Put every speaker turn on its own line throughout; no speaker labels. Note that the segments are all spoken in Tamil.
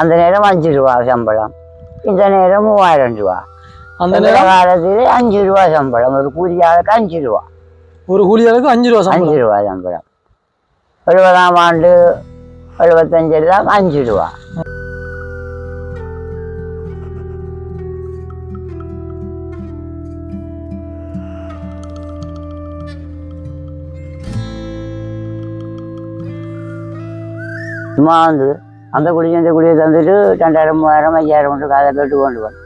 அந்த நேரம் அஞ்சு ரூபா சம்பளம். இந்த நேரம் மூவாயிரம் ரூபா.
அந்த நேரம்?
காலத்தில் அஞ்சு ரூபா சம்பளம். ஒரு கூலியாளுக்கு அஞ்சு ரூபா.
ஒரு கூலியாளுக்கு அஞ்சு ரூபா
அஞ்சு ரூபா சம்பளம். எழுபதாம் ஆண்டு எழுபத்தஞ்செல்லாம் அஞ்சு ரூபா. சும்மா வந்து அந்த குடியை இந்த குடியை தந்துட்டு ரெண்டாயிரம் மூவாயிரம் ஐயாயிரம் கொண்டு காதை கட்டு கொண்டு வரும்.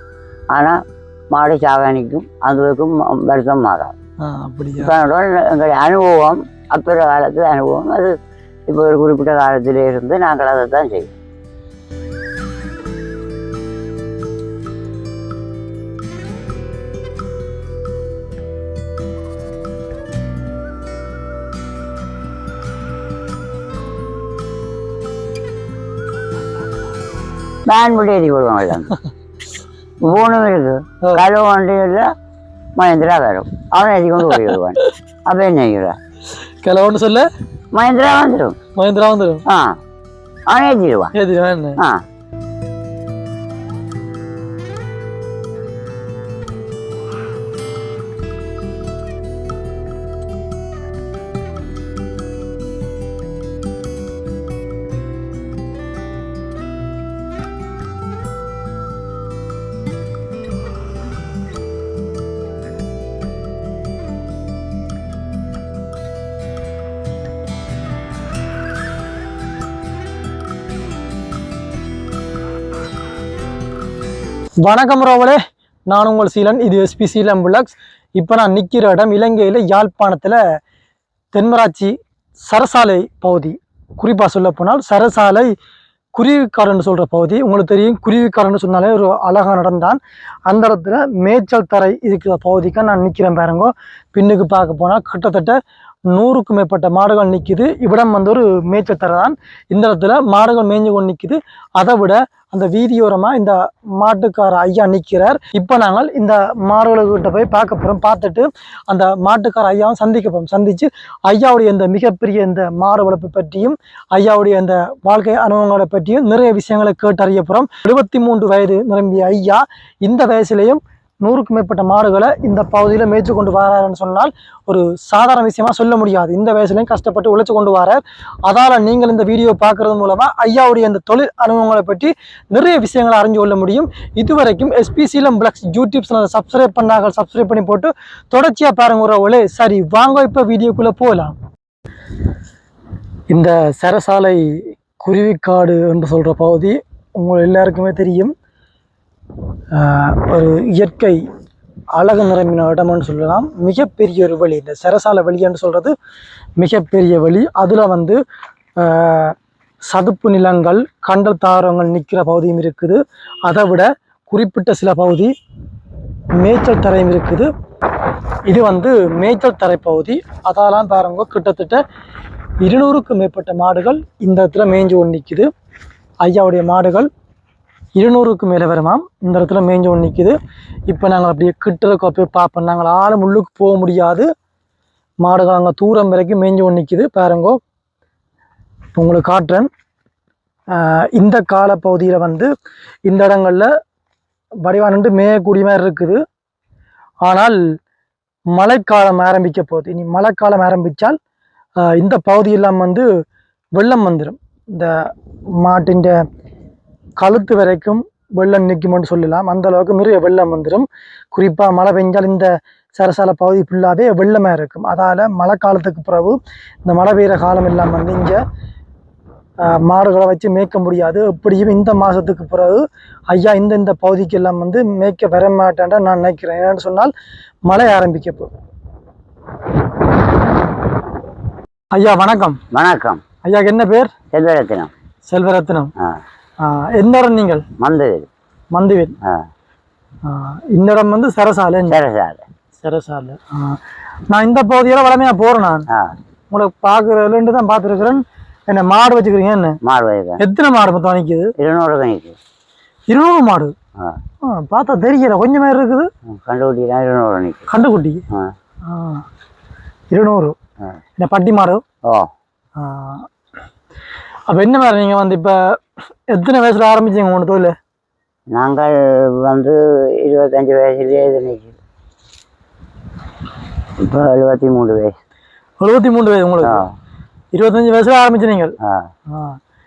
ஆனால் மாடு சாகானிக்கும் அதுக்கும் வருத்தம் மாறாது. எங்களுடைய அனுபவம் அப்புற காலத்து அனுபவம் அது இப்போ ஒரு குறிப்பிட்ட காலத்திலே இருந்து நாங்கள் அதை தான் செய்வோம். வேன் முடி ஏறி விடுவாங்க மூணும் இருக்கு. கழுவு வண்டியில் மகேந்திரா வரும் அவனை ஏறி கொண்டு போய் விடுவான் அப்போ என்ன செய்கிறான்
கிளவன்னு சொல்ல.
மகேந்திரா வந்துடும்
மகேந்திரா வந்துடும்
ஆ. அவனை ஏற்றிடுவான்
என்ன?
ஆ.
வணக்கம் ரோவலே. நான் உங்கள் சீலன் இது எஸ்பி சீலம் புலக்ஸ் இப்போ நான் நிற்கிற இடம் இலங்கையில் யாழ்ப்பாணத்தில் தென்மராட்சி சரசாலை பகுதி. குறிப்பாக சொல்ல போனால் சரசாலை குருவிக்காரன்னு சொல்கிற பகுதி. உங்களுக்கு தெரியும் குருவிக்காரன்னு சொன்னாலே ஒரு அழகான இடம் தான். அந்த இடத்துல மேய்ச்சல் தரை இருக்கிற பகுதிக்கு நான் நிற்கிறேன் பாருங்க. பின்னுக்கு பார்க்க போனால் கிட்டத்தட்ட நூறுக்கும் மேற்பட்ட மாடுகள் நிற்கிது இவ்விடம் வந்து ஒரு மேய்ச்சல் தான் இந்த இடத்துல மாடுகள் மேய்ஞ்சு கொண்டு நிற்கிது அதை விட அந்த வீதியோரமாக இந்த மாட்டுக்கார ஐயா நிற்கிறார் இப்போ நாங்கள் இந்த மாடுகள்கிட்ட போய் பார்க்க போகிறோம் பார்த்துட்டு அந்த மாட்டுக்கார ஐயாவும் சந்திக்க போகிறோம் சந்தித்து ஐயாவுடைய இந்த மிகப்பெரிய இந்த மாடு வளர்ப்பு பற்றியும் ஐயாவுடைய அந்த வாழ்க்கை அனுபவங்களை பற்றியும் நிறைய விஷயங்களை கேட்டறிய போகிறோம் எழுபத்தி மூன்று வயது நிரம்பிய ஐயா இந்த வயசுலேயும் நூறுக்கும் மேற்பட்ட மாடுகளை இந்த பகுதியில் மேய்ச்சி கொண்டு வராருன்னு சொன்னால் ஒரு சாதாரண விஷயமா சொல்ல முடியாது. இந்த வயசுலையும் கஷ்டப்பட்டு உழைச்சி கொண்டு வரார். அதால் நீங்கள் இந்த வீடியோ பார்க்கறது மூலமாக ஐயாவுடைய இந்த தொழில் அனுபவங்களை பற்றி நிறைய விஷயங்களை அறிஞ்சு கொள்ள முடியும். இதுவரைக்கும் எஸ்பிசிலம் பிளக்ஸ் யூடியூப் சேனல் சப்ஸ்கிரைப் பண்ணாங்க சப்ஸ்கிரைப் பண்ணி போட்டு தொடர்ச்சியாக பாருங்க உறவுகளே. சரி வாங்க இப்போ வீடியோக்குள்ளே போகலாம் இந்த சரசாலை குருவிக்காடு என்று சொல்கிற பகுதி உங்கள் எல்லாருக்குமே தெரியும். ஒரு இயற்கை அழகு நிரம்பின இடம்னு சொல்லலாம். மிகப்பெரிய ஒரு வழி இந்த சரசாலை வழின்னு சொல்கிறது மிகப்பெரிய வழி. அதில் வந்து சதுப்பு நிலங்கள் கண்டல் தாவரங்கள் நிற்கிற பகுதியும் இருக்குது. அதை விட குறிப்பிட்ட சில பகுதி மேய்ச்சல் தரையும் இருக்குது. இது வந்து மேய்ச்சல் தரை பகுதி. அதெல்லாம் பாருங்க கிட்டத்தட்ட இருநூறுக்கும் மேற்பட்ட மாடுகள் இந்த இடத்துல மேய்ஞ்சு கொண்டு நிற்குது ஐயாவுடைய மாடுகள் இருநூறுக்கு மேலே வருமாம் இந்த இடத்துல மேய்ஞ்சு ஒன்று நிற்கிது இப்போ நாங்கள் அப்படியே கிட்டதுக்கு போய் பார்ப்போம். நாங்கள் ஆளும் உள்ளுக்கு போக முடியாது. மாடுகள் அங்கே தூரம் வரைக்கும் மேய்ஞ்சு ஒன்று நிற்கிது பாருங்கோ. உங்களுக்கு காட்டுறேன். இந்த இந்த காலப்பகுதியில் வந்து இந்த இடங்களில் வடிவானண்டு மேயக்கூடிய மாதிரி இருக்குது. ஆனால் மழைக்காலம் ஆரம்பிக்க போகுது. இனி மழைக்காலம் ஆரம்பித்தால் இந்த பகுதியெல்லாம் வந்து வெள்ளம் வந்துடும் இந்த மாட்டின் கழுத்து வரைக்கும் வெள்ளம் நிற்கும்னு சொல்லலாம். அந்த அளவுக்கு நிறைய வெள்ளம் வந்துடும் குறிப்பாக மழை பெஞ்சால் இந்த சரசால பகுதி ஃபுல்லாகவே வெள்ளமாக இருக்கும். அதால் மழை காலத்துக்கு பிறகு இந்த மழை பெய்கிற காலம் எல்லாம் வந்து இங்கே மாடுகளை வச்சு மேய்க்க முடியாது. எப்படியும் இந்த மாதத்துக்கு பிறகு ஐயா இந்த இந்த பகுதிக்கு எல்லாம் வந்து மேய்க்க வர மாட்டேன்டா நான் நினைக்கிறேன். ஏன்னு சொன்னால் மழை ஆரம்பிக்க போகுது ஐயா வணக்கம்.
வணக்கம்.
ஐயாக்கு என்ன பேர்?
செல்வரத்தினம்
செல்வரத்னம். இடம் நீங்கள்?
மந்தவேல்.
மந்துவேல். இடம் வந்து சரசாலை.
சரசாலை.
சரசாலை. நான் இந்த பகுதியில் வளமையாக போகிறேன் நான். உங்களை பார்க்குறதுலேருந்து தான் பார்த்துருக்குறேன். என்ன மாடு வச்சுக்கிறீங்க என்ன?
மாடு வயது
எத்தனை மாடு மொத்தம் நிற்கிது
இருநூறு கணிக்கு
இருநூறு மாடு? பார்த்தா தெரியல. கொஞ்சம் மாதிரி இருக்குது.
கண்டுபிடிக்கிறா இருநூறு கணிக்கு
கண்டுக்குட்டி இருநூறு. என்ன பட்டி மாடு?
ஓ.
அப்போ என்ன மாதிரி நீங்கள் வந்து இப்போ எத்தனை வயசுல ஆரம்பிச்சீங்க உங்களோட தொழில்?
நாங்கள் வந்து இருபத்தஞ்சி வயசுலேயே இது இப்போ எழுபத்தி மூணு வயசு.
எழுபத்தி மூணு வயசு உங்களுக்கு? இருபத்தஞ்சு வயசுல ஆரம்பிச்சு நீங்கள்?
ஆ.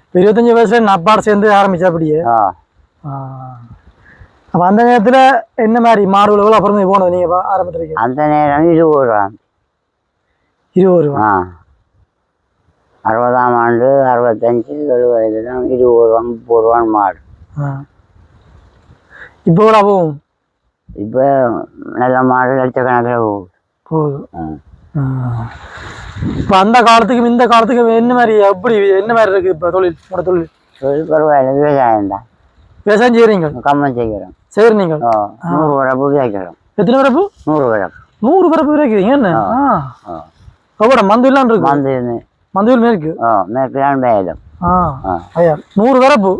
இப்போ இருபத்தஞ்சு வயசுல நப்பாட சேர்ந்து ஆரம்பிச்சா அப்படியே?
ஆ.
அப்போ அந்த நேரத்தில் என்ன மாதிரி உழவு அப்புறம் போனது நீங்கள் ஆரம்பிச்சிருக்கீங்க?
அந்த நேரம் இருபது ரூபா.
இருபது ரூபா.
அறுபதாம் ஆண்டு அறுபத்தஞ்சு எழுபதுலாம் இருபது ரூபா முப்பது ரூபான்னு மாடு
இப்போ எவ்வளோ போகும்?
இப்போ நல்ல மாடு லட்சக்கணக்கில் போகுது.
போதும்
ம்.
இப்போ அந்த காலத்துக்கும் இந்த காலத்துக்கும் என்ன மாதிரி எப்படி என்ன மாதிரி இருக்கு இப்போ தொழில் உங்களோட தொழில்?
தொழில் பரவாயில்ல விவசாயம் தான்.
விவசாயம் செய்கிறீங்க
கம்மம் செய்கிறோம்.
சரி நீங்கள்
நூறு வரப்பு விதைக்கிறோம்.
எத்தனை பிறப்பு
நூறு வரப்பு.
நூறு பிறப்பு விதைக்கிறீங்க என்ன? ஆ எவ்வளோ மந்துலாம் இருக்கு.
மந்து
ஆ
ஆ
ஐயா நூறு வரப்பு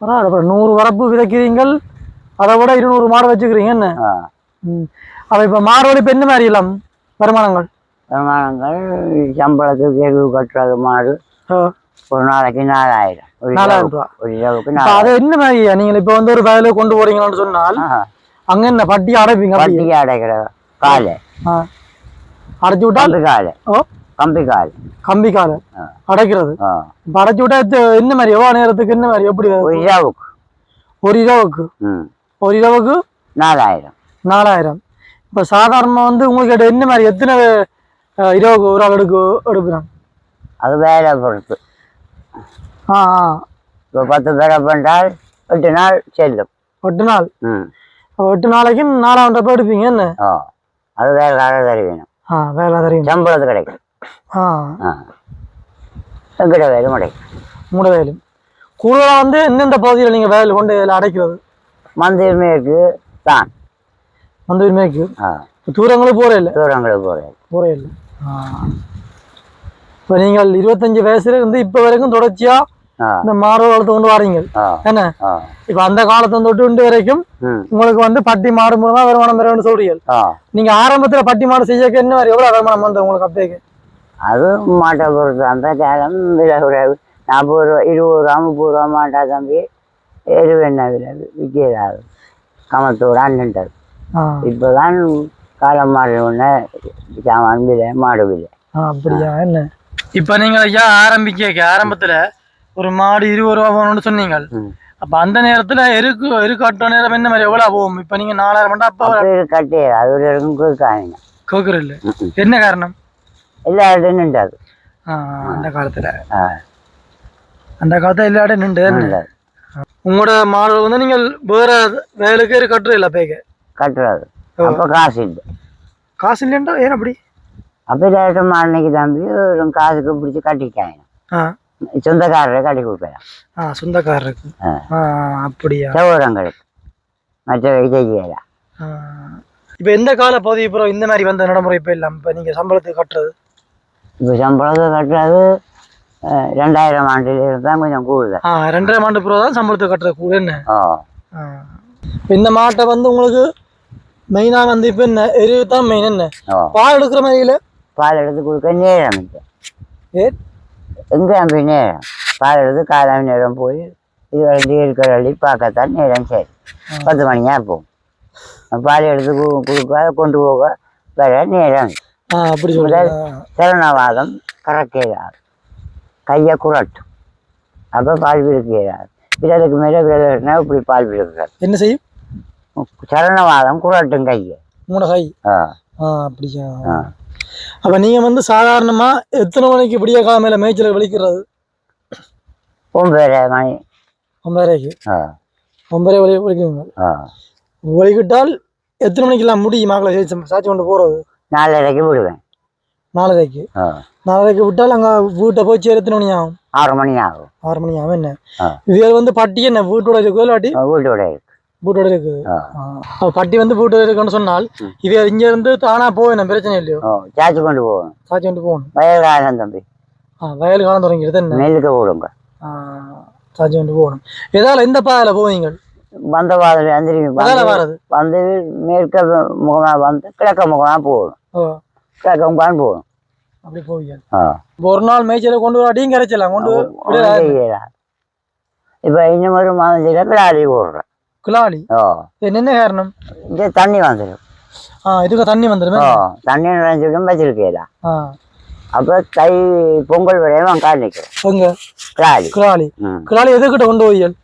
பரவாயில்ல அப்புறம் நூறு வரப்பு விதைக்கிறீங்கள் அதை விட இருநூறு மாடு வச்சுக்கிறீங்க என்ன அப்போ இப்போ மாடு இப்போ என்ன மாதிரி எல்லாம் வருமானங்கள்
வருமானங்கள் சம்பளத்துக்கு எருவு கட்டுறது மாடு ஒரு நாளைக்கு நாலாயிரம்
நாலாயிரம் ரூபா அதை என்ன மாதிரி நீங்கள் இப்போ வந்து ஒரு வயலுக்கு கொண்டு போறீங்கன்னு சொன்னால் அங்க என்ன பட்டி அடைப்பீங்க
பட்டிக்கு அடைக்கிற காலை.
அடைச்சு
காலை
ஓ
கம்பி கால்
கம்பி காலை
ஆ.
அடைக்கிறது
ஆ
இப்போ அடைச்சு விட்டா இது என்ன மாதிரி எவ்வளோ நேரத்துக்கு என்ன மாதிரி எப்படி
ஒரு இரவுக்கு
ஒரு இரவுக்கு
ம்
ஒரு இரவுக்கு
நாலாயிரம்
நாலாயிரம் இப்போ சாதாரணமாக வந்து உங்களுக்கு எடு- என்ன மாதிரி எத்தனை அஹ், இரவுக்கு ஒரு ஆள் எடுக்கு எடுக்கிறான்
அது வேலை பொறுத்து
ஆ ஆ
இப்போ பத்து பேரை பண்ணால் எட்டு நாள் செல்லும்
எட்டு நாள்
ம்
அப்போ எட்டு நாளைக்கு நாலாயிரம் ரூபாய் எடுப்பீங்க என்ன
ஓ அது வேலை கால தருவீணும்
ஆ வேலை தெரியும்
சம்பளத்து கிடைக்கும் எங்கிட்ட வேலை கிடைக்கும்
மூட வேலை கூடுதலாக வந்து எந்தெந்த பகுதியில் நீங்கள் வேலை கொண்டு இதில் அடைக்கிறது?
மந்திர் மேற்கு தான். ஆ.
தூரங்களும் போகிறே இல்லை?
தூரங்களுக்கு போகிறேன்
போகிறே இல்லை. இப்போ நீங்கள் இருபத்தஞ்சு வயசுல இருந்து இப்போ வரைக்கும் தொடர்ச்சியாக இந்த மாடு வளர்த்து கொண்டு வாரீங்க என்ன? இப்போ அந்த காலத்தை தொட்டு இன்று வரைக்கும் உங்களுக்கு வந்து பட்டி மாடு மூலமா வருமானம் பெறணும்னு சொல்றீங்க நீங்க ஆரம்பத்துல பட்டி மாடு செய்யக்க என்ன எவ்வளவு வருமானம் வந்து உங்களுக்கு அப்பேக்கு?
அது மாட்டை பொறுத்து அந்த காலம் விலை குறைவு. நாற்பது ரூபா இருபது ரூபா முப்பது ரூபா மாட்டா தம்பி எரு என்ன விலை விற்கிறாது கமத்தோடு அண்ணன்ட்டது
ஆ.
இப்போதான் காலம் மாறி உடனே சாமான் விலை மாடு விலை.
அப்படியா? என்ன? இப்போ நீங்க ஐயா ஆரம்பிக்க ஆரம்பத்துல ஒரு மாடு இருபது ரூபா போகணும்னு சொன்னீங்க. அப்ப அந்த நேரத்துல எருக்கு எருக்கு கட்ட நேரம் என்ன மாதிரி? எவ்வளவு போகும்? இப்ப நீங்க நாலாயிரம் மண்டா அப்ப
கட்டி அது ஒரு இருக்கும் கேட்காங்க
கேக்குற இல்ல என்ன காரணம்?
எல்லா இடத்தையும் நின்றாது
அந்த காலத்துல அந்த காலத்துல எல்லா இடம் நின்று உங்களோட மாடு வந்து நீங்கள் வேற வேலைக்கு எரு கட்டுற இல்ல பேக்க
கட்டுறது அப்போ காசு இல்லை
காசு இல்லைன்றா ஏன் அப்படி
அப்போ டேரக்டர் மாடனைக்கு தம்பி ஒரு காசுக்கு பிடிச்சி கட்டிட்டாங்க
ஆ
சொந்தக்காரரை கட்டி கொடுக்கலாம்
ஆ சொந்தக்காரருக்கு அப்படியா
சௌரங்களுக்கு மற்ற
ஆ. இப்ப எந்த கால பகுதி அப்புறம் இந்த மாதிரி வந்த நடைமுறை இப்ப இல்லாம இப்ப நீங்க சம்பளத்துக்கு கட்டுறது
இப்போ சம்பளத்தை கட்டுறது ரெண்டாயிரம் ஆண்டில் தான் கொஞ்சம் கூடுதல்.
ஆ ரெண்டரை ஆண்டு பிறகு தான் சம்பளத்துக்கு கட்டுறது கூட என்ன? இந்த மாட்டை வந்து உங்களுக்கு மெயினா வந்து இப்ப என்ன எருவு தான் மெயின் என்ன? பால் எடுக்கிற மாதிரி இல்ல
பால் எடுத்து கொடுக்க நேரம்
ஏ?
எங்கே நம்பி நேரம்? பால் எடுத்து காலம் நேரம் போய் இது வளர்ந்து இருக்கிற வழி பார்க்கத்தான் நேரம் சரி. பத்து மணியாக போகும். பால் எடுத்து கொடுக்க கொண்டு போக வர நேரம்
அப்படி சொல்லுங்க.
சரணவாதம் கறக்கிறார் கையை குரட்டும் அப்போ பால் பிடிக்கிறார் விரலுக்கு மேலே விரல் இப்படி பால் பிடிக்கிறார்
என்ன செய்யும்?
சரணவாதம் குரட்டும் கையை.
மூணு கை
ஆ
அப்படியா
ஆ.
அப்ப நீங்க வந்து சாதாரணமா எத்தனை மணிக்கு விடிய காலையில மேய்ச்சல் வலிக்கிறது
ஒன்பதரை மணி.
ஒன்பதரைக்கு.
ஆ.
ஒன்பதரை வலி வலிக்குங்க
ஆ.
வலிக்கிட்டால் எத்தனை மணிக்கெல்லாம் முடியும்? மக்களை சாய்ச்சி கொண்டு போறது?
நாலரைக்கு விடுவேன்.
நாலரைக்கு? நாலரைக்கு விட்டால் அங்க வீட்டை போய் சேர எத்தனை மணி ஆகும்
ஆறு மணி ஆகும்.
ஆறு மணி ஆகும் என்ன. இது வந்து பட்டி என்ன? வீட்டோட இருக்குது இல்லாட்டி?
வீட்டோட
வீட்டோட இருக்குது பட்டி வந்து வீட்டோட இருக்குன்னு சொன்னால் இது இங்க இருந்து தானா போவேன்? பிரச்சனை இல்லையோ?
சாச்சி கொண்டு போகணும்
சாய்ச்சி கொண்டு போகணும்.
வயல் காலம் தம்பி.
வயல் காலம் தொடங்கிடுது
நெல்லுக்கு விடுங்க
ஆ, சாய்ச்சி கொண்டு போகணும். எதால எந்த பாதையில போவீங்க
வந்த வாதில் வந்து வந்து மேற்க முகமாக வந்து கிழக்க முகமாக போகணும். கிழக்க முகமாக போகணும்
அப்படி போவீங்க. ஒரு நாள் மேய்ச்சல கொண்டு வராட்டியும் கரைச்சலாம். கொண்டு
இப்போ இன்னும் ஒரு மாதத்தில் பிளாடி போடுறேன்.
இது என்ன காரணம்?
இது தண்ணி வந்துடும்.
இதுக்கு தண்ணி வந்துடுமே?
தண்ணி நினைச்சிடும் வச்சிருக்கேடா அப்போ தை பொங்கல் வரையும் கால் நிற்கிறேன் கிளாடி ம்.
குலாளி எதுக்கிட்ட கொண்டு போவியல்?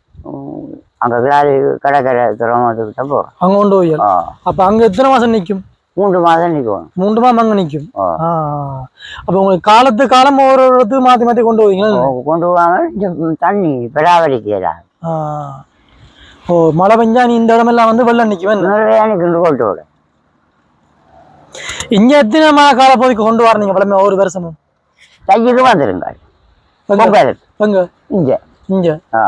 அங்கே கிளாடி கடற்கரை துறைமுகத்துக்கிட்ட போகிறோம்
அங்க கொண்டு போவியல்?
ஓ
அப்ப அங்க எத்தனை மாசம் நிக்கும்
மூன்று மாதம் நிற்கணும்
மூன்று மாதம் அங்க ஆ. அப்ப உங்களுக்கு காலத்து காலம் ஒரு இடத்துக்கு மாத்தி மாத்தி கொண்டு போவீங்களா?
கொண்டு போவாங்க. தண்ணி பராமரிக்கிறா
ஆ. ஓ மழை பெஞ்சா நீ இந்த இடமெல்லாம் வந்து வெள்ளம்?
நிறைய கொண்டு விட
இங்க எத்தனை மழை கால பகுதிக்கு கொண்டு வரீங்க பழமே ஒரு வருஷமும்?
தைக்கு வந்துருங்க? பொங்கலுக்கு.
எங்க?
இங்கே.
இங்க.
ஆ.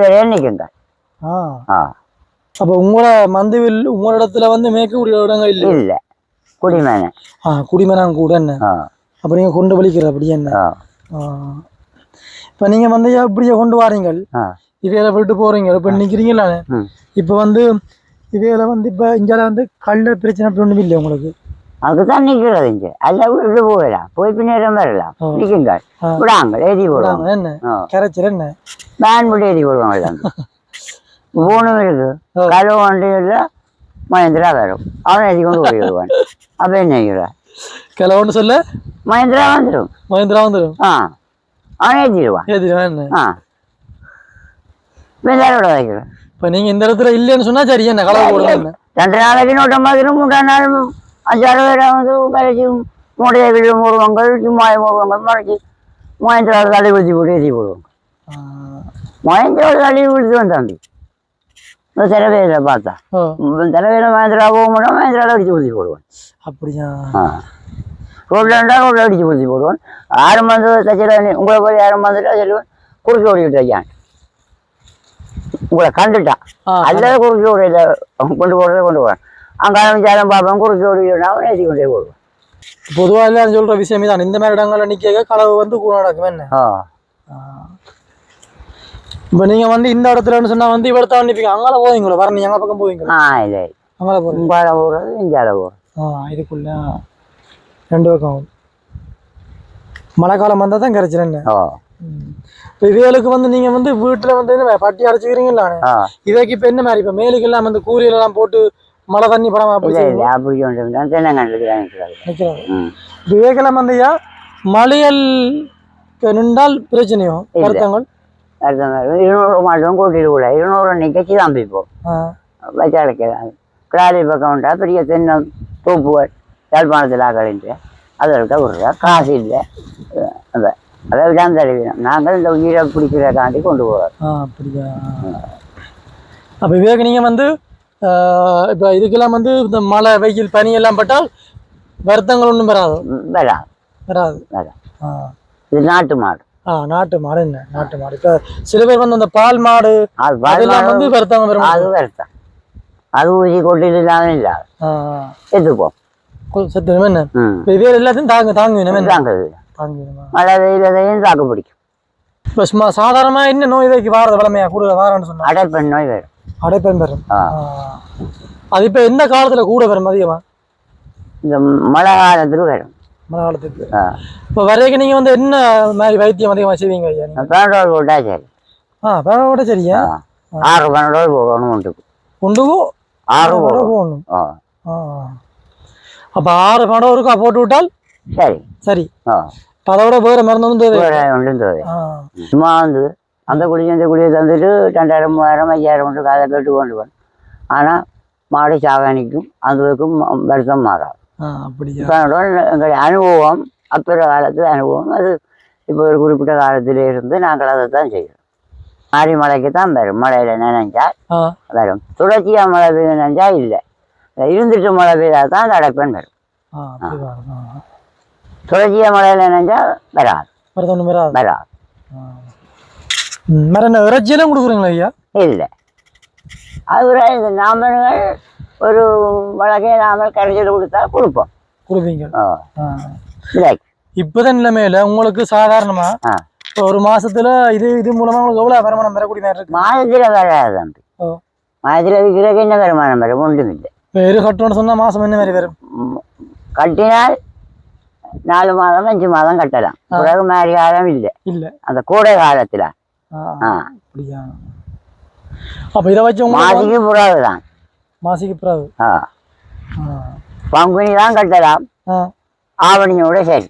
வரையும் நிற்குங்க.
ஆ.
ஆ.
அப்ப உங்களோட மந்துவில் உங்களோட இடத்துல வந்து மேய்க்கக்கூடிய இடங்கள் இல்லை
இல்லை. குடிமேனை
ஆ குடிமரம் கூட என்ன? அப்ப நீங்க கொண்டு வலிக்கிற அப்படி என்ன. இப்ப நீங்க வந்து இப்படியே கொண்டு வாரீங்க இவையில விட்டு போறீங்க. இப்ப நிக்கிறீங்களா இப்ப வந்து இவையில வந்து இப்ப இங்க வந்து கல்ல பிரச்சனை அப்படி ஒண்ணும் இல்லை உங்களுக்கு?
அதுதான் நிற்கிறது இங்கே. அல்ல விட்டு போகலாம் போய் பின்னேறம் வரலாம்.
ஆ.
நிற்குங்க
ஆ.
விடாங்க எழுதி போடுவாங்க
என்ன? கரைச்சல் என்ன?
வேன் போட்டு எழுதி போடுவாங்க
ஆ.
கலவு வண்டியில் மகேந்திரா வரும். அவன் எழுதி கொண்டு போய் விடுவான். அப்போ என்ன செய்கிறான்
கிளவன்னு சொல்ல?
மகேந்திரா வந்துடும்
மகேந்திரா வந்துடும்
ஆ அவன்
என்ன?
ஆ. வெள்ளாரோட வைக்கிறேன்
இப்ப நீங்க இந்த இடத்துல இல்லைன்னு சொன்னா சரி என்ன கலவை போடுங்க
ரெண்டு நாளைக்கு நோட்ட மாதிரி மூன்றாம் நாள் அஞ்சாறு பேரை வந்து கழிச்சு மூட்டையை விழு மூடுவாங்க சும்மாய மூடுவாங்க மறைச்சி மகேந்திரா தள்ளி ஊற்றி போட்டு எழுதி போடுவாங்க.
ஆ.
மகேந்திரா தள்ளி ஊற்றி வந்தாண்டி இந்த தலைவையில் பார்த்தா.
ஓ.
தலைவையில் மகேந்திரா போக மாட்டோம் மகேந்திராவில் அடிச்சு ஊற்றி போடுவான்
அப்படியா?
ஆ. ரோட்டில் இருந்தால் ரோட்டில் அடிச்சு ஊற்றி போடுவான் யாரும் வந்து தச்சிட உங்களை போய் யாரும் வந்துட்டா சொல்லுவேன் குறுக்கி ஓடிக்கிட்டு ஐயான் உங்களை கண்டுட்டான்
ஆ,
அல்ல குறுக்கி ஓடையில் கொண்டு போகிறத கொண்டு போகிறேன் அங்கே ஆரம்பிச்சாலும் பார்ப்பேன் குறுக்கி அவன் ஏற்றி கொண்டே போடுவான்.
பொதுவா எல்லாரும் விஷயமே தான். இந்த மாதிரி இடங்கள்ல நிக்க களவு வந்து கூட நடக்கும் என்ன? இப்ப நீங்க வந்து இந்த இடத்துலன்னு சொன்னா வந்து இவ்வளவு நிப்பீங்க அங்கால போவீங்களா? வர நீங்க எங்க பக்கம் போவீங்களா?
ஆ இல்லை.
அங்கால போறீங்க
உங்கால போகிறது இஞ்சால போகிறோம்
ஆ இதுக்குள்ள ரெண்டு பக்கம் மழை காலம் வந்தா தான் கரைச்சிரு என்ன? இப்போ இவைகளுக்கு வந்து நீங்க வந்து வீட்டுல வந்து என்ன பட்டி அரைச்சிக்கிறீங்களா
ஆ.
இவைக்கு இப்ப என்ன மாதிரி? இப்ப மேலுக்கு எல்லாம் வந்து எல்லாம் போட்டு மழை தண்ணி படாம அப்படி
இல்லை இல்லை அப்படி ஒன்று தான் தென்னங்கண்டுக்கு தான் நிற்கிறாங்க
நிக்கிறாங்க
ம்.
இவைகெல்லாம் வந்து ஐயா மலையல் நின்றால் பிரச்சனையும். வருத்தங்கள்?
இருநூறு மாதம் கூட்டிட்டு கூட இருநூறு நிற்கச்சி காமிப்போம்
ஆ.
வச்சு அடைக்கிறாங்க கிராலி பக்கம் உண்டா? பெரிய தென்னை தோப்புகள் யாழ்ப்பாணத்தில் ஆக்கலைன்ட்டு அதற்கு விடுறா காசு இல்லை. அந்த அதை விடாம தருவினோம் நாங்கள் இந்த உயிரை பிடிக்கிறக்காண்டி கொண்டு போகிறோம்
ஆ அப்படியா? அப்ப இவைக்கு நீங்க வந்து இப்ப இதுக்கெல்லாம் வந்து இந்த மழை வெயில் பனி எல்லாம் பட்டால் வருத்தங்கள் ஒன்றும் வராது?
வரா
வராது.
வரா
ஆ.
இது நாட்டு மாடு.
நாட்டு மாடு என்ன? நாட்டு மாடு. இப்ப சில பேர் வந்து அந்த பால் மாடு அதெல்லாம் வந்து வருத்தம் வரும்
அது வருத்தம் அது ஊசி கொட்டிட்டு இல்லாமல் இல்லை.
ஆ
எடுத்துப்போம்
சத்தியமா என்ன? இவைகள் எல்லாத்தையும் தாங்க தாங்க வேணும் என்ன?
தாங்குது
தாங்க
மழை வெயிலையும் தாக்கு பிடிக்கும்.
இப்ப சும்மா சாதாரணமா என்ன நோய் இதைக்கு வாரது வளமையா? கூட வாரன்னு சொன்னா.
அடைப்பெண் நோய் வரும்.
அடைப்பெண்
ஆ.
அது இப்ப எந்த காலத்துல கூட வரும் அதிகமா?
இந்த மழை காலத்துக்கு வரும்.
மழை காலத்துக்கு
ஆ.
இப்ப வரைக்கும் நீங்க வந்து என்ன மாதிரி வைத்தியம் அதிகமா செய்வீங்க ஐயா
பேனடோல் போட்டா சரி.
ஆ பரவாயில்ல சரியா?
ஆ. ஆறு பேனடோல் போடணும் உண்டுக்கு
கொண்டுகோ
ஆறு
போகணும்
ஆ.
அப்ப ஆறு படம் இருக்கா போட்டு விட்டால்?
சரி.
சரி. இப்ப அதை விட வேற மருந்து வந்து
ஒன்றும் தேவை சும்மா வந்து அந்த குடியை இந்த குடியை தந்துட்டு ரெண்டாயிரம் மூவாயிரம் ஐயாயிரம் கொண்டு காதை கேட்டு கொண்டு போகணும். ஆனால் மாடு சாகானிக்கும் அதுக்கும் வருத்தம் மாறாது.
அப்படியா?
எங்களுடைய அனுபவம் அப்புற காலத்து அனுபவம். அது இப்போ ஒரு குறிப்பிட்ட காலத்திலே இருந்து நாங்கள் அதை தான் செய்கிறோம். மாறி மழைக்கு தான் வரும். மழையில் நினைஞ்சா வரும். தொடர்ச்சியாக மழை பெய்ய நினைஞ்சா இல்லை. இருந்துட்டு மழை பெய்தால் தான் அந்த அடைப்பன் வரும். தொடர்ச்சியாக மழையில் நினைஞ்சா வராது.
வராது?
வராது.
ம், வேற என்ன இறைச்சியெல்லாம் கொடுக்குறீங்களா ஐயா?
இல்லை. இந்த நாமல்கள் ஒரு வழக்கை நாமல் கரைச்சல் கொடுத்தா கொடுப்போம்.
கொடுப்பீங்க. இப்பதான் நிலைமையில உங்களுக்கு சாதாரணமா ஒரு மாசத்துல இது இது மூலமா உங்களுக்கு எவ்வளவு வருமானம் பெறக்கூடிய மாதிரி இருக்கு?
மாதத்தில் வராது தம்பி மாதத்தில் விற்கிறதுக்கு என்ன வருமானம் வரும்? ஒன்றும் இல்லை
எரு கட்டணும்னு சொன்னா மாசம் என்ன மாதிரி வரும்?
கட்டினால் நாலு மாதம் அஞ்சு மாதம் கட்டலாம். பிறகு மாதிரி காலம் இல்லை.
இல்ல.
அந்த கோடை காலத்துல.
ஆ,
ஆ.
அப்படியா? அப்ப இதை வச்சு உங்களுக்கு
மாசிக்கு பிறகு தான்
மாசிக்கு பிறகு.
பங்குனி தான் கட்டலாம். ஆவணியோட சரி.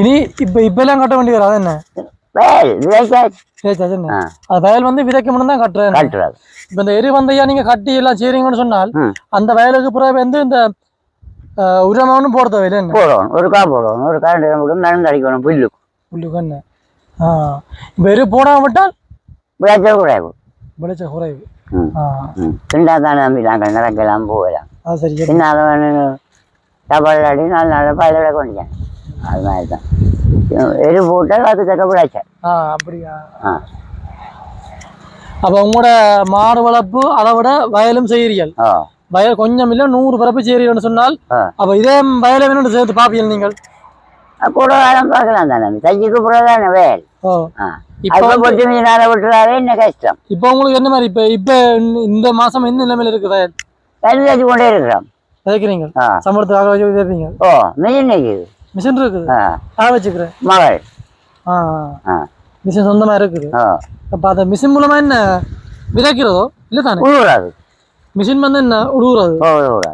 இனி இப்ப இப்ப எல்லாம் கட்ட வேண்டியது வராது என்ன? அது வயல் வந்து விதைக்க மட்டும் தான் கட்டுறேன்.
கட்டுறது.
இப்ப இந்த எரி வந்தையா நீங்க கட்டி எல்லாம் செய்றீங்கன்னு சொன்னால் அந்த வயலுக்கு பிறகு வந்து இந்த உரமானு போட தேவையில்லை என்ன?
போடணும். ஒரு கா போடணும். ஒரு கா மருந்து அடிக்கணும். புல்லுக்கு.
புல்லுக்கு என்ன? ஆ. இப்ப எரி போடாம விட்டால்
விளைச்சல் குறைவு.
விளைச்சல் குறைவு.
திண்டா தானே நம்பி நாங்கள் நடக்கலாம் போகலாம் சின்ன அளவன் டபுள் அடி நாலு நாள் பயில கொண்டேன் அது மாதிரி தான் எரு போட்டால் அது தக்க விளைச்சல்
ஆ அப்படியா
ஆ
அப்ப உங்களோட மாடு வளர்ப்பு அதை விட வயலும் செய்கிறீர்கள் வயல் கொஞ்சம் இல்ல நூறு பரப்பு செய்கிறீங்கன்னு சொன்னால் அப்ப இதே வயலை வேணும் சேர்த்து பாப்பீங்க நீங்கள்
கூட காலம் பார்க்கலாம் தானே தஞ்சிக்கு புறதானே வேல்
ஓ
ஆ
இப்ப
என்ன கஷ்டம்?
இப்போ உங்களுக்கு என்ன மாதிரி இப்ப இப்ப இந்த- மாசம் எந்த நிலைமையில இருக்கு வயல்
தண்ணி கொண்டே இருக்கிறோம்.
விதைக்கிறீங்க சம்பளத்துக்காக வச்சு விதைப்பீங்க
ஓ மிஷின் நிற்குது
மிஷின் இருக்குது?
ஆ.
வச்சுக்கிறேன்.
மகள்.
ஆ மிஷின் சொந்தமா இருக்குது? அப்ப அந்த மிஷின் மூலமா என்ன விதைக்கிறதோ? இல்ல தானே?
உழுவுறாது.
மிஷின் வந்து என்ன உழுவுறது?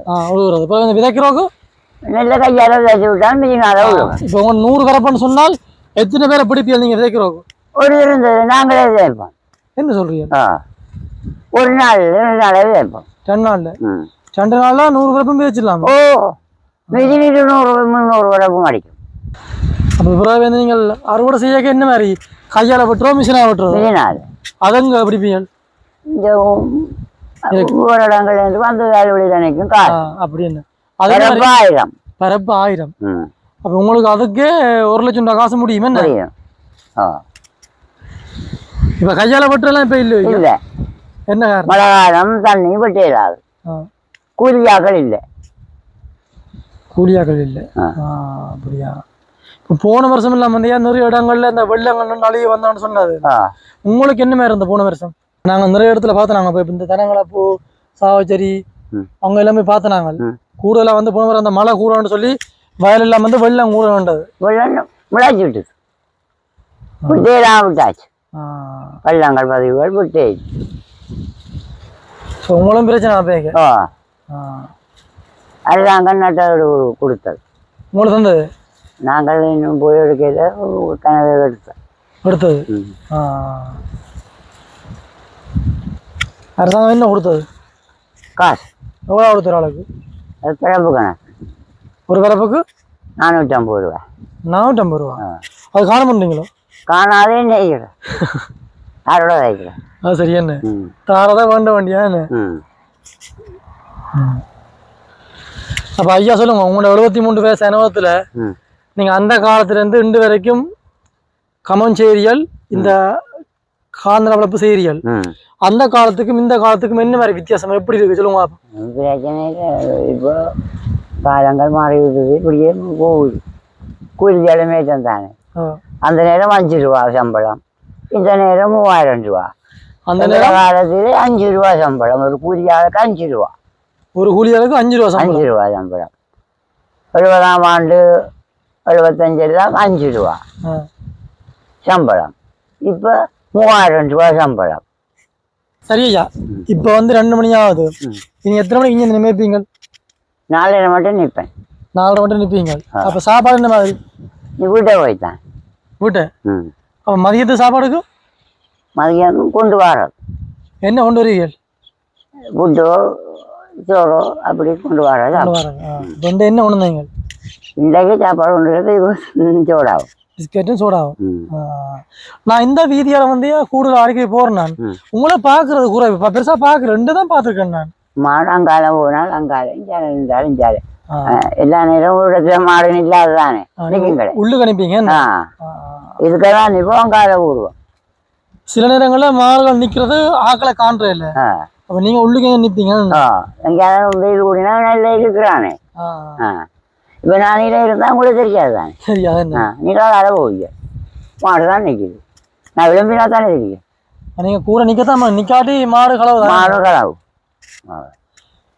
ஆ உழுவுறது. இப்போ விதைக்கிறோக்கு?
நெல்ல கையால தச்சு விட்டால் மிஷினால
இப்போ நூறு பரப்புன்னு சொன்னால் எத்தனை பேரை பிடிப்பீங்க நீங்க விதைக்கிறோக்கு?
ஒரு இருந்தது நாங்களே விதைப்போம்
என்ன சொல்றீங்க?
ஆ. ஒரு நாள் ரெண்டு நாளே விதைப்போம்
ரெண்டு நாள்ல?
ம்.
ரெண்டு நாள்ல நூறு பரப்பும் விதைச்சிடலாம்
ஓ மிஷின் இருநூறு முந்நூறு வரைக்கும் அடிக்கும்.
அப்போ பிறகு வந்து நீங்கள் அறுவடை செய்யக்க என்ன மாதிரி? கையால வெட்டுறோ மிஷினா வெட்டுறோ
மிஷினால்.
அதங்க பிடிப்பீங்க
இந்த இடங்கள்லேருந்து வந்து வேலை நினைக்கும்
ஆ, அப்படி என்ன?
பிறப்பு ஆயிரம்.
பரப்பு ஆயிரம். அப்போ உங்களுக்கு அதுக்கே ஒரு லட்சம் ரூபாய் காசு முடியுமா என்ன?
ஓ
இப்போ கையால வெட்டுறலாம் இப்போ இல்லை
இல்லை.
என்ன காரணம்?
மழை காலம் தண்ணி வெட்டிடாது கூலியாக்கள் இல்லை.
கூலியாக்கள் இல்லை. அப்படியா? இப்போ போன வருஷம் இல்லாம வந்து ஏன் நிறைய இடங்கள்ல இந்த வெள்ளங்கள் அழுகி வந்தோம்னு சொன்னாது உங்களுக்கு என்ன மாதிரி இருந்த போன வருஷம்? நாங்க நிறைய இடத்துல பார்த்தோம். நாங்க போய் இந்த தனங்களப்பூ சாவச்சேரி. அவங்க எல்லாமே
ம்.
கூடுதலா வந்து போன அந்த மழை கூடன்னு சொல்லி வயல் எல்லாம் வந்து வெள்ளம் கூட வேண்டது
வெள்ளம் விளைச்சி விட்டுது. விட்டேலாம் விட்டாச்சு. வெள்ளங்கள் பதிவுகள் விட்டேச்சு
ஸோ உங்களும் பிரச்சனை பேங்க
ஓ அதுதான் கண்ணாட்டோடு கொடுத்தது
உங்களுக்கு தந்தது
நாங்கள் இன்னும் போய் எடுக்கையில் கனவை எடுத்தோம்.
ஆ. அரசாங்கம் என்ன கொடுத்தது
காசு
எவ்வளோ கொடுத்துரு ஆளுக்கு
அது பிறப்பு கணக்கு
ஒரு பிறப்புக்கு
நானூற்றம்பது ரூபா
நானூற்றம்பது ரூபா. அது காண பண்ணுறீங்களோ
வைக்கிறேன்
அது சரி என்ன
ம்
தாரதான் வேண்ட வேண்டியா என்ன
ம்
அப்போ ஐயா சொல்லுங்க உங்களோட எழுபத்தி மூன்று வயசு அனுபவத்தில்
ம்
நீங்கள் அந்த காலத்துலேருந்து இன்று வரைக்கும் கமஞ்சேரியல் இந்த காந்தர வளர்ப்பு செய்தியல் அந்த காலத்துக்கும் இந்த காலத்துக்கும் என்ன மாதிரி வித்தியாசம் எப்படி இருக்கு சொல்லுங்க
இப்போ காலங்கள் மாறி இருக்குது இப்படியே போகுது கூலி தலைமை தந்தானே. அந்த நேரம் அஞ்சு ரூபா சம்பளம். இந்த நேரம் மூவாயிரம் ரூபா.
அந்த நேரம்?
காலத்தில் அஞ்சு ரூபா சம்பளம். ஒரு கூலியாளுக்கு அஞ்சு ரூபா.
ஒரு கூலியாளுக்கு அஞ்சு ரூபா சம்பளம்?
அஞ்சு ரூபா சம்பளம். எழுபதாம் ஆண்டு எழுபத்தஞ்செல்லாம் அஞ்சு ரூபா. சம்பளம். இப்போ மூவாயிரம் ரூபா சம்பளம்.
சரி ஐயா. இப்போ வந்து ரெண்டு மணி ஆகுது.
ம்.
நீங்க எத்தனை மணிக்கு இங்கே நிமைப்பீங்க
நாளையில மட்டும் நிற்பேன்
நாலரை மட்டும் நிற்பீங்க அப்போ சாப்பாடு என்ன மாதிரி?
நீ வீட்டை போய்த்தான்.
வீட்டை? அப்போ மதியத்து சாப்பாடுக்கு?
மதியம் கொண்டு வரோம்
என்ன கொண்டு வருவீர்கள்
ஃபுட்டோ சோறோ அப்படி கொண்டு வரோம்
வந்து என்ன கொண்டு வந்தீங்க
இன்றைக்கு சாப்பாடு கொண்டு சோடாகும்
பிஸ்கட்டும் சோடாவும்.
ம்.
ஆ. நான் இந்த வீதியால வந்து கூடுதல் அடிக்கடி போறேன் நான். உங்களை பாக்குறது கூட பெருசா பாக்குறேன் ரெண்டு தான் பாத்துருக்கேன் நான்.
மாடு அங்காலம் போனால் இஞ்சாலம் இருந்தாலும்
ஆ.
எல்லா நேரம் ஒரு இடத்துல மாடு இல்லாததானே நிற்குங்களே
உள்ளுக்கு அனுப்பிங்க
இதுக்கெல்லாம் நிற்போம் அங்கால ஊடுவோம்
சில நேரங்கள்ல மாடுகள் நிக்கிறது ஆக்களை காண்றே இல்ல அப்ப நீங்க உள்ளுக்கு எங்க நிப்பீங்க
ஆ எங்கேயாவது வெயில் கூடினா நல்ல இருக்கிறானே இப்போ நான் நீல இருந்தால் உங்களுக்கு தெரியாது தானே ஆ நீலால் அளவு போய் மாடு தான் நிற்கிது நான் விளம்பினா தானே தெரியும்
நீங்க கூட நிக்கத்தான் நிக்காட்டி மாடு கலவு
மாடு களவு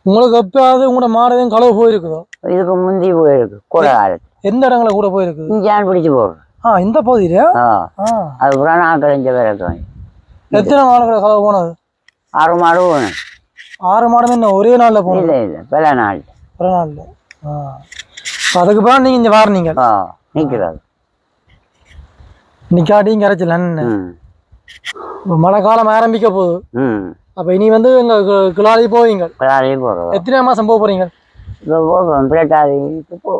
உங்களுக்கு எப்பயாவது உங்களோட மாடு எதுவும் களவு போயிருக்குதோ?
இதுக்கு முந்தி போயிருக்கு கோடை காலத்து
எந்த இடங்கள கூட போயிருக்குது?
இஞ்சான் பிடிச்சு போடுறோம்
ஆ இந்த பகுதியில
ஆ. அது புறான ஆக்கழிஞ்ச பிறகு
எத்தனை மாடுகளை களவு போனது?
ஆறு மாடு வேணும்
ஆறு மாடுமே என்ன ஒரே நாள்ல போனது?
இல்லை இல்லை பல நாள்.
ஒரு நாள்ல ஆ. அதுக்கு பிறகு நீங்க இங்க வாரினீங்க
ஆ நிற்கிறது
நிக்காட்டியும் கரைச்சல மழை காலம் ஆரம்பிக்க போகுது.
ம்.
அப்ப இனி வந்து எங்க கி- கிளாடி போவீங்க
பலாலையும் போடுறோம்
எத்தனை மாசம் போக போறீங்க
இப்போ போவோம். பிளட்டாதி இப்போ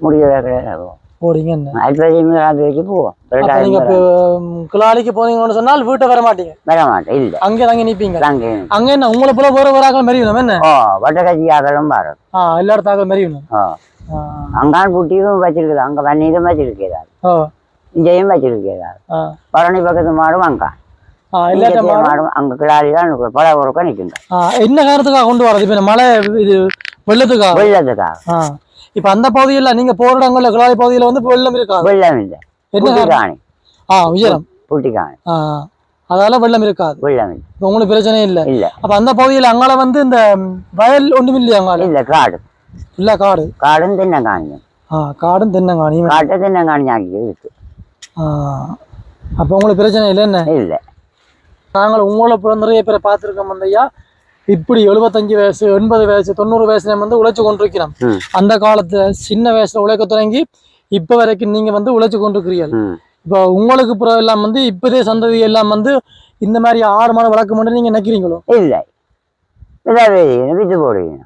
முடிய கிடையாது
போறீங்க கிளாடிக்கு போனீங்கன்னு சொன்னால் வீட்டை வர மாட்டீங்க.
வர மாட்டேன் இல்லை.
அங்கே தங்கி நிப்பீங்க. அங்க என்ன உங்களை போல வேற ஆக்கள் மெரியணும் என்ன?
ஓ வட்டக்கட்சி ஆகலும்
ஆ எல்லா மெரியணும்
அங்கான் அங்கே வச்சிருக்கிறார். இங்கேயும் வச்சிருக்கிறார். பழனி பக்கத்து மாடும் அங்கான். மாடும் அங்கே கிளாடி தான் இருக்கு. பல ஒருக்கா நிற்குங்க
என்ன காரணத்துக்காக கொண்டு வரது இப்ப மழை இது வெள்ளத்துக்காக
வெள்ளத்துக்காக
இப்ப அந்த பகுதியில நீங்க போற இடங்கள்ல கிளாடி பகுதியில வந்து வெள்ளம் இருக்காது
வெள்ளம் இல்லை
என்ன?
புட்டிக்காணி
ஆ உயரம்
புட்டிக்காணி
ஆ அதால வெள்ளம் இருக்காது
வெள்ளம் இல்லை
உங்களுக்கு பிரச்சனை இல்ல
இல்லை
அப்ப அந்த பகுதியில அங்கால வந்து இந்த வயல் ஒண்ணும் இல்லையா அங்கால
இல்லை காடு
இல்ல காடு
காடும் தின்னங்காணியும்
ஆ காடும் தென்னங்காணியும்
காட்டை தின்னங்காணி ஆக்கி இருக்கு
அப்ப உங்களுக்கு பிரச்சனை இல்லை என்ன
இல்லை
நாங்கள் உங்களை போல நிறைய பேரை பார்த்துருக்கோம் ஐயா இப்படி எழுபத்தஞ்சு வயசு எண்பது வயசு தொண்ணூறு வயசுல வந்து உழைச்சு கொண்டிருக்கிறோம். அந்த காலத்துல சின்ன வயசுல உழைக்க தொடங்கி இப்ப வரைக்கும் நீங்க வந்து உழைச்சு கொண்டிருக்கிறீர்கள். இப்போ உங்களுக்கு பிறகு எல்லாம் வந்து இப்பதே சந்ததி எல்லாம் வந்து இந்த மாதிரி ஆறு மாதம் வளர்க்க மட்டும் நீங்க நினைக்கிறீங்களோ?
இல்லை. வித்து போடுவீங்க.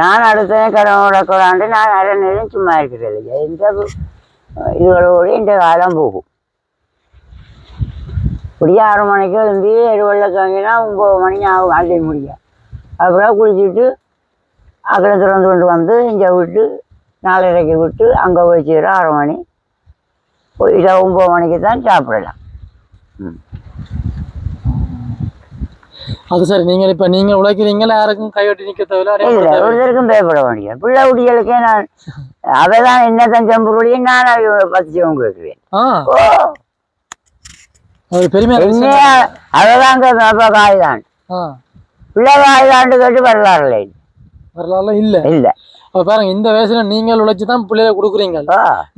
நான் அடுத்த கடன் உடக்கூடாண்டு நான் அரை நேரம் சும்மா இருக்கிறது இல்லை எந்த இதுகளோடு இந்த காலம் போகும். இப்படியே ஆறு மணிக்கு வந்து எருவெல்லாம் காங்கினா ஒம்பது மணிக்கு ஆகும் அள்ளி முடிய அப்புறம் குளிச்சுட்டு அக்கறை திறந்து கொண்டு வந்து இங்கே விட்டு நாலரைக்கு விட்டு அங்கே போய் சேர ஆறு மணி. இதை ஒம்பது மணிக்கு தான் சாப்பிடலாம்.
அது சரி நீங்க இப்ப நீங்க உழைக்கிறீங்களா யாருக்கும் கையொட்டி நிக்க தேவையில்ல
இல்லை. ஒருத்தருக்கும் பயப்பட வேண்டிய பிள்ளை குட்டிகளுக்கே நான் அவதான் என்ன தஞ்சம்புருளையும் நான் பத்து சிவம் கேட்குவேன்.
ஒரு பெருமையா
என்ன
விஷயம்.
அவதான் பாப்பா காய்தான்
ஆ.
பிள்ளை காய்தாண்டு கேட்டு வரலாறுல
வரலாறுல இல்ல.
இல்லை.
அப்ப பாருங்க இந்த வயசுல நீங்கள் உழைச்சு தான் பிள்ளைகளை கொடுக்குறீங்க.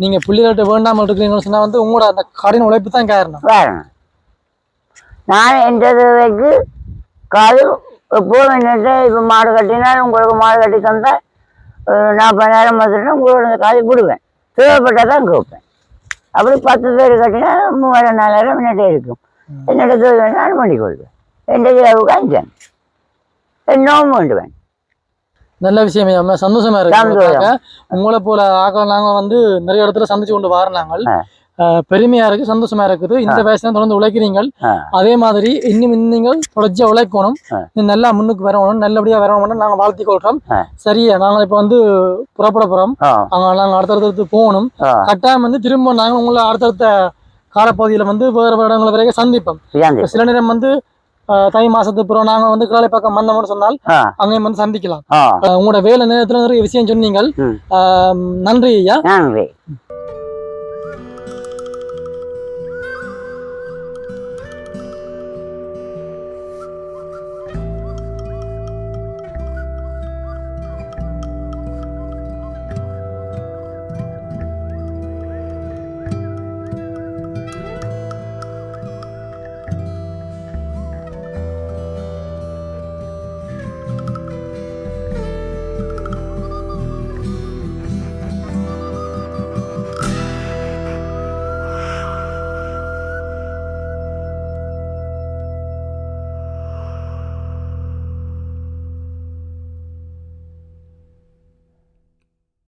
நீங்க பிள்ளைகள்ட்ட வேண்டாம இருக்கிறீங்கன்னு சொன்னா வந்து உங்களோட அந்த கடின உழைப்பு தான் காரணம்.
வரணும் நான் என்றதுக்கு காது எப்போதும் என்னட்டு இப்போ மாடு கட்டினால் உங்களுக்கு மாடு கட்டி தந்தால் நாற்பதாயிரம் வந்துட்டு உங்களோட காது விடுவேன் தேவைப்பட்டால் தான் கேட்பேன் அப்படி பத்து பேர் கட்டினா மூவாயிரம் நாலாயிரம் என்னட்டே இருக்கும். என்னோட தேவை நான் பண்ணிக் கொள்வேன் எந்த தேவைக்கு அஞ்சன் என்னவும் வேண்டுவேன்
நல்ல விஷயம். சந்தோஷமா இருக்கு. உங்களை போல ஆக்கள் நாங்க வந்து நிறைய இடத்துல சந்திச்சு கொண்டு வர நாங்கள். பெருமையா இருக்கு சந்தோஷமா இருக்குது. இந்த வயசுல தொடர்ந்து உழைக்கிறீங்க
ஆ.
அதே மாதிரி இன்னும் நீங்கள் தொடர்ச்சியா உழைக்கணும். நல்லா முன்னுக்கு வரணும் நல்லபடியா வரணும் நாங்க வாழ்த்தி கொள்றோம். சரியா நாங்க இப்ப வந்து புறப்பட போறோம். அங்க நாங்க அடுத்தடுத்து போகணும். கட்டாயம் வந்து திரும்ப நாங்க உங்களை அடுத்தடுத்த காலப்பகுதியில வந்து வேறு வேறு இடங்கள் வரைக்கும் சந்திப்போம். சில நேரம் வந்து தை மாசத்துக்கு அப்புறம் நாங்க வந்து கிளாலை பக்கம் வந்தோம்னு சொன்னால் அங்கேயும் வந்து சந்திக்கலாம். உங்களோட வேலை நேரத்துல நிறைய விஷயம் சொன்னீங்க நன்றி ஐயா.
நன்றி.